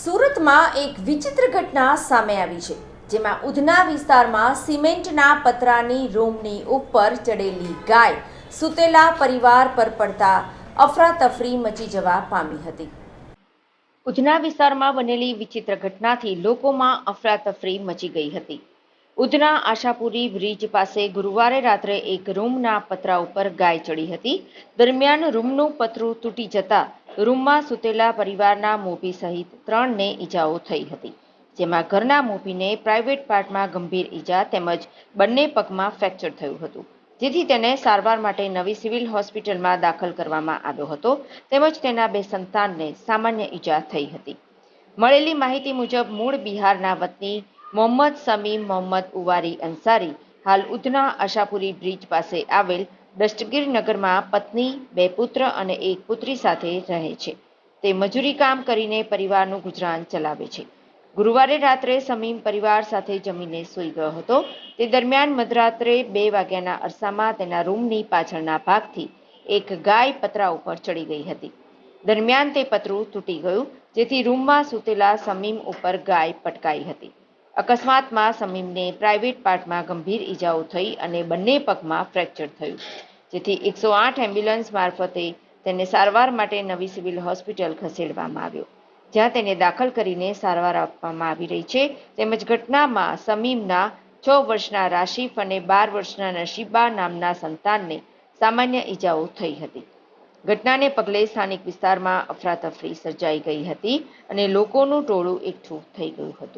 સુરતમાં એક વિચિત્ર ઘટના સામે આવી છે, જેમાં ઉધના વિસ્તારમાં સિમેન્ટના પતરાની રૂમની ઉપર ચડેલી ગાય સૂતેલા પરિવાર પર પડતા અફરાતફરી મચી જવા પામી હતી. ઉધના વિસ્તારમાં બનેલી વિચિત્ર ઘટનાથી લોકોમાં અફરાતફરી મચી ગઈ હતી. ઉધના આશાપુરી બ્રિજ પાસે ગુરુવારે રાત્રે એક રૂમના પતરા ઉપર ગાય ચડી હતી. દરમિયાન રૂમનું પતરું તૂટી જતા રૂમમાં સૂતેલા પરિવારના મોભી સહિત ત્રણને ઈજાઓ થઈ હતી, જેમાં ઘરના મોભીને પ્રાઇવેટ પાર્ટમાં ગંભીર ઈજા તેમજ બંને પગમાં ફ્રેક્ચર થયું હતું. જેથી તેને સારવાર માટે નવી સિવિલ હોસ્પિટલમાં દાખલ કરવામાં આવ્યો હતો, તેમજ તેના બે સંતાનને સામાન્ય ઈજા થઈ હતી. મળેલી માહિતી મુજબ, મૂળ બિહારના વતની મોહમ્મદ સમીમ મોહમ્મદ ઉવારી અંસારી હાલ ઉધના આશાપુરી બ્રિજ પાસે આવેલ દસ્તગીર નગરમાં પત્ની, બે પુત્ર અને એક પુત્રી સાથે રહે છે. તે મજૂરી કામ કરીને પરિવારનું ગુજરાન ચલાવે છે. ગુરુવારે રાત્રે સમીમ પરિવાર સાથે જમીને સૂઈ ગયો હતો. તે દરમિયાન મધરાત્રે બે વાગ્યાના અરસામાં તેના રૂમની પાછળના ભાગથી એક ગાય પતરા ઉપર ચડી ગઈ હતી. દરમિયાન તે પતરું તૂટી ગયું, જેથી રૂમમાં સૂતેલા સમીમ ઉપર ગાય પટકાઈ હતી. અકસ્માતમાં સમીમને પ્રાઇવેટ પાર્ટમાં ગંભીર ઈજાઓ થઈ અને બંને પગમાં ફ્રેક્ચર થયું. જેથી એકસો આઠ એમ્બ્યુલન્સ મારફતે તેને સારવાર માટે નવી સિવિલ હોસ્પિટલ ખસેડવામાં આવ્યો. જ્યાં તેને દાખલ કરીને સારવાર આપવામાં આવી રહી છે. તેમજ ઘટનામાં સમીમના છ વર્ષના રાશિફ અને બાર વર્ષના નશીબા નામના સંતાનને સામાન્ય ઈજાઓ થઈ હતી. ઘટનાને પગલે સ્થાનિક વિસ્તારમાં અફરાતફરી સર્જાઈ ગઈ હતી અને લોકોનું ટોળું એકઠું થઈ ગયું હતું.